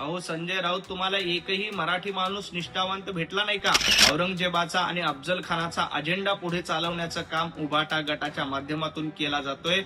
अहो संजय राऊत तुम्हाला एकही मराठी माणूस निष्ठावंत भेटला नाही का? औरंगजेबाचा आणि अफजल खानाचा अजेंडा पुढे चालवण्याचं काम उभाटा गटाच्या माध्यमातून केला जातोय.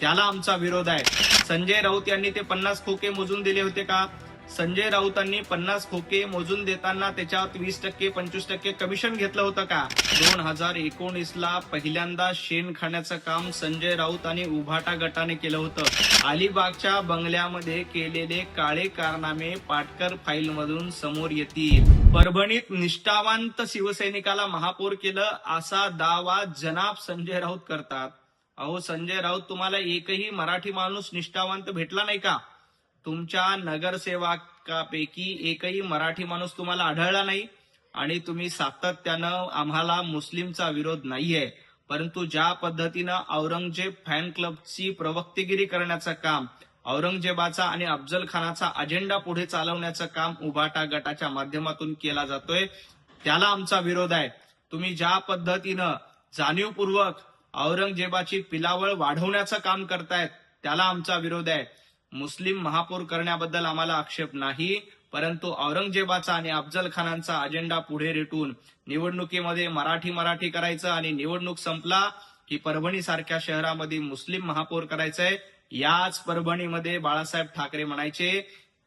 त्याला आमचा विरोध आहे. संजय राऊत यांनी ते पन्नास खोके मोजून दिले होते का? संजय राऊतांनी पन्नास खोके मोजून देताना त्याच्यात वीस टक्के पंचवीस टक्के कमिशन घेतलं होतं का? दोन हजार एकोणीस ला पहिल्यांदा शेण खाण्याचं काम संजय राऊत आणि उभाटा गटाने केलं होतं. अलिबागच्या बंगल्यामध्ये केलेले काळे कारनामे पाटकर फाईल मधून समोर येतील. परभणीत निष्ठावंत शिवसैनिकाला महापौर केलं असा दावा जनाब संजय राऊत करतात. अहो संजय राऊत तुम्हाला एकही मराठी माणूस निष्ठावंत भेटला नाही का? तुमच्या नगरसेवकापैकी एकही मराठी माणूस तुम्हाला आढळला नाही आणि तुम्ही सातत्यानं आम्हाला मुस्लिमचा विरोध नाहीये. परंतु ज्या पद्धतीनं औरंगजेब फॅन क्लबची प्रवक्तेगिरी करण्याचं काम औरंगजेबाचा आणि अफजल खानाचा अजेंडा पुढे चालवण्याचं काम उभाटा गटाच्या माध्यमातून केला जातोय त्याला आमचा विरोध आहे. तुम्ही ज्या पद्धतीनं जाणीवपूर्वक औरंगजेबाची पिलावळ वाढवण्याचं काम करतायत त्याला आमचा विरोध आहे. मुस्लिम महापौर करण्याबद्दल आम्हाला आक्षेप नाही परंतु औरंगजेबाचा आणि अफजल खानांचा अजेंडा पुढे रेटून निवडणुकीमध्ये मराठी मराठी करायचं आणि निवडणूक संपला की परभणी सारख्या शहरामध्ये मुस्लिम महापौर करायचंय याच परभणीमध्ये बाळासाहेब ठाकरे म्हणायचे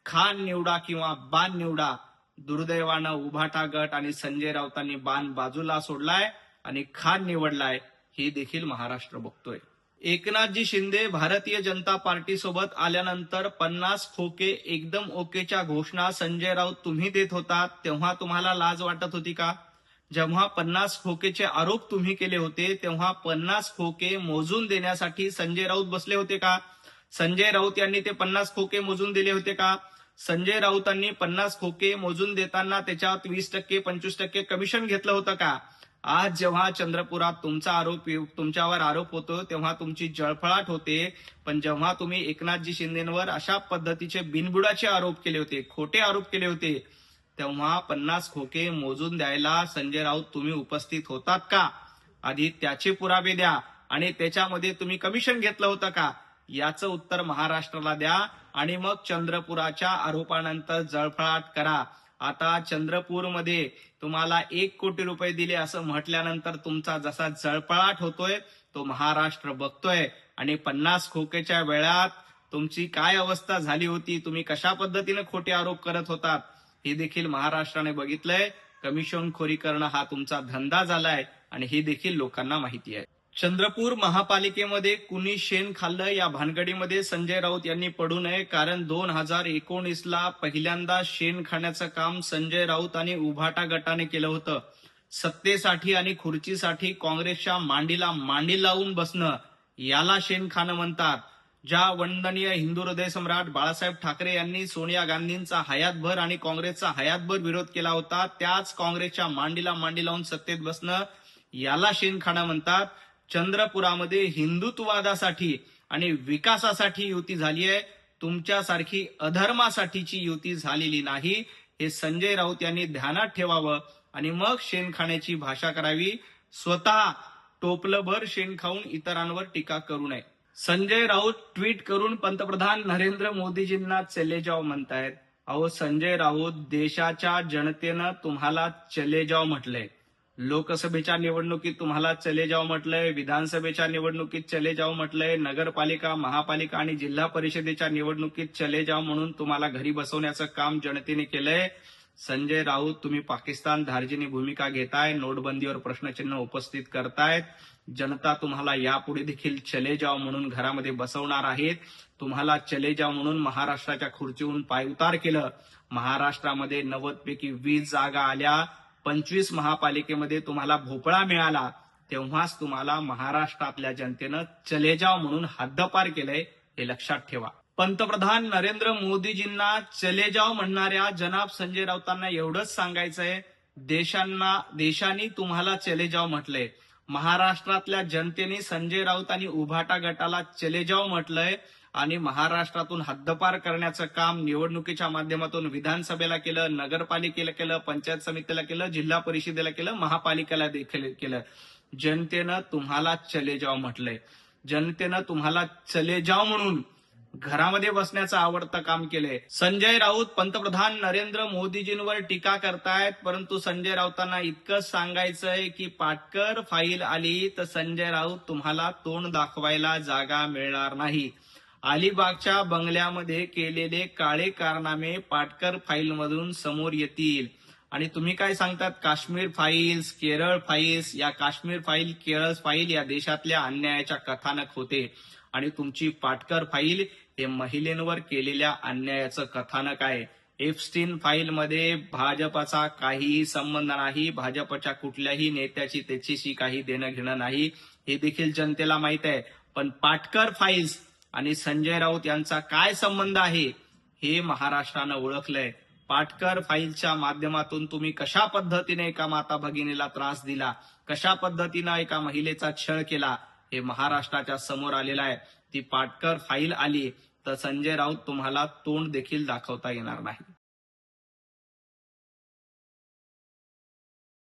खान निवडा किंवा बाण निवडा दुर्दैवानं उभाटा गट आणि संजय राऊतांनी बाण बाजूला सोडलाय आणि खान निवडलाय हे देखील महाराष्ट्र बघतोय. एकनाथजी शिंदे भारतीय जनता पार्टी सोबत आल्यानंतर पन्नास खोके एकदम ओकेच्या घोषणा संजय राऊत तुम्ही देत होता तेव्हा तुम्हाला लाज वाटत होती का? जेव्हा पन्नास खोकेचे आरोप तुम्ही केले होते तेव्हा पन्नास खोके मोजून देण्यासाठी संजय राऊत बसले होते का? संजय राऊत यांनी ते पन्नास खोके मोजून दिले होते का? संजय राऊतांनी पन्नास खोके मोजून देताना त्याच्यात वीस टक्के पंचवीस टक्के कमिशन घेतलं होतं का? आज जेव्हा चंद्रपुरात तुमचा आरोप तुमच्यावर आरोप होतो तेव्हा तुमची जळफळाट होते. पण जेव्हा तुम्ही एकनाथजी शिंदेवर अशा पद्धतीचे बिनबुडाचे आरोप केले होते खोटे आरोप केले होते तेव्हा पन्नास खोके मोजून द्यायला संजय राऊत तुम्ही उपस्थित होतात का? आधी त्याचे पुरावे द्या आणि त्याच्यामध्ये तुम्ही कमिशन घेतलं होतं का? याचं उत्तर महाराष्ट्राला द्या आणि मग चंद्रपुराच्या आरोपानंतर जळफळाट करा. आता चंद्रपूरमध्ये तुम्हाला एक कोटी रुपये दिले असं म्हटल्यानंतर तुमचा जसा जळपळाट होतोय तो महाराष्ट्र बघतोय. आणि पन्नास खोकेच्या वेळात तुमची काय अवस्था झाली होती तुम्ही कशा पद्धतीने खोटे आरोप करत होतात हे देखील महाराष्ट्राने बघितलंय. कमिशन खोरी करणं हा तुमचा धंदा झालाय आणि हे देखील लोकांना माहिती आहे. चंद्रपूर महापालिकेमध्ये कुणी शेण खाल्लं? या भानगडीमध्ये संजय राऊत यांनी पडू नये कारण दोन हजार एकोणीसला पहिल्यांदा शेण खाण्याचं काम संजय राऊत आणि उभाटा गटाने केलं होतं. सत्तेसाठी आणि खुर्चीसाठी काँग्रेसच्या मांडीला मांडी लावून बसणं याला शेण खाणं म्हणतात. ज्या वंदनीय हिंदू हृदय सम्राट बाळासाहेब ठाकरे यांनी सोनिया गांधींचा हयातभर आणि काँग्रेसचा हयातभर विरोध केला होता त्याच काँग्रेसच्या मांडीला मांडी लावून सत्तेत बसणं याला शेण खाणं म्हणतात. चंद्रपुरामध्ये हिंदुत्ववादासाठी आणि विकासासाठी युती झाली आहे. तुमच्यासारखी अधर्मासाठीची युती झालेली नाही. हे संजय राऊत यांनी ध्यानात ठेवावं. आणि मग शेण खाण्याची भाषा करावी. स्वतः टोपलभर शेण खाऊन इतरांवर टीका करू नये. संजय राऊत ट्विट करून पंतप्रधान नरेंद्र मोदीजींना चले जाव म्हणतायत. अहो संजय राऊत देशाच्या जनतेनं तुम्हाला चले जाव म्हटलंय. लोकसभेच्या निवडणुकीत तुम्हाला चले जाव म्हटलंय विधानसभेच्या निवडणुकीत चले जाव म्हटलंय नगरपालिका महापालिका आणि जिल्हा परिषदेच्या निवडणुकीत चले जाव म्हणून तुम्हाला घरी बसवण्याचं काम जनतेने केलंय. संजय राऊत तुम्ही पाकिस्तान धार्जिनी भूमिका घेताय नोटबंदीवर प्रश्नचिन्ह उपस्थित करतायत. जनता तुम्हाला यापुढे देखील चले जाव म्हणून घरामध्ये बसवणार आहेत. तुम्हाला चले जाव म्हणून महाराष्ट्राच्या खुर्चीहून पायउतार केलं. महाराष्ट्रामध्ये नव्वद पैकी वीस जागा आल्या. पंचवीस महापालिकेमध्ये तुम्हाला भोपळा मिळाला तेव्हाच तुम्हाला महाराष्ट्रातल्या जनतेनं चले जाव म्हणून हद्दपार केलंय हे लक्षात ठेवा. पंतप्रधान नरेंद्र मोदीजींना चले जाव म्हणणाऱ्या जनाब संजय राऊतांना एवढंच सांगायचंय देशांना देशांनी तुम्हाला चले जाव म्हटलंय. महाराष्ट्रातल्या जनतेने संजय राऊत आणि उभाटा गटाला चले जाव म्हटलंय. आणि महाराष्ट्रातून हद्दपार करण्याचं काम निवडणुकीच्या माध्यमातून विधानसभेला केलं नगरपालिकेला केलं पंचायत समितीला केलं जिल्हा परिषदेला केलं महापालिकेला देखील केलं. जनतेनं तुम्हाला चले जाव म्हटलंय. जनतेनं तुम्हाला चले जाव म्हणून घरामध्ये बसण्याचं आवडतं काम केलंय. संजय राऊत पंतप्रधान नरेंद्र मोदीजींवर टीका करतायत परंतु संजय राऊतांना इतकंच सांगायचंय की पाटकर फाईल आली तर संजय राऊत तुम्हाला तोंड दाखवायला जागा मिळणार नाही. अलिबागच्या बंगल्यामध्ये केलेले काळे कारनामे पाटकर फाईल मधून समोर येतील. आणि तुम्ही काय सांगतात? काश्मीर फाईल्स केरळ फाईल्स या काश्मीर फाईल केरळ फाईल या देशातल्या अन्यायाच्या कथानक होते. आणि तुमची पाटकर फाईल हे महिलेंवर केलेल्या अन्यायाचं कथानक आहे. एफस्टीन फाईल मध्ये भाजपचा काहीही संबंध नाही भाजपच्या कुठल्याही नेत्याची त्याच्याशी काही देणं घेणं नाही. हे देखील जनतेला माहीत आहे. पण पाटकर फाईल्स आणि संजय राऊत यांचा काय संबंध आहे हे महाराष्ट्रानं ओळखलंय. पाटकर फाईलच्या माध्यमातून तुम्ही कशा पद्धतीने एका माता भगिनीला त्रास दिला? कशा पद्धतीनं एका महिलेचा छळ केला? हे महाराष्ट्राच्या समोर आलेलं आहे. ती पाटकर फाईल आली तर संजय राऊत तुम्हाला तोंड देखील दाखवता येणार नाही.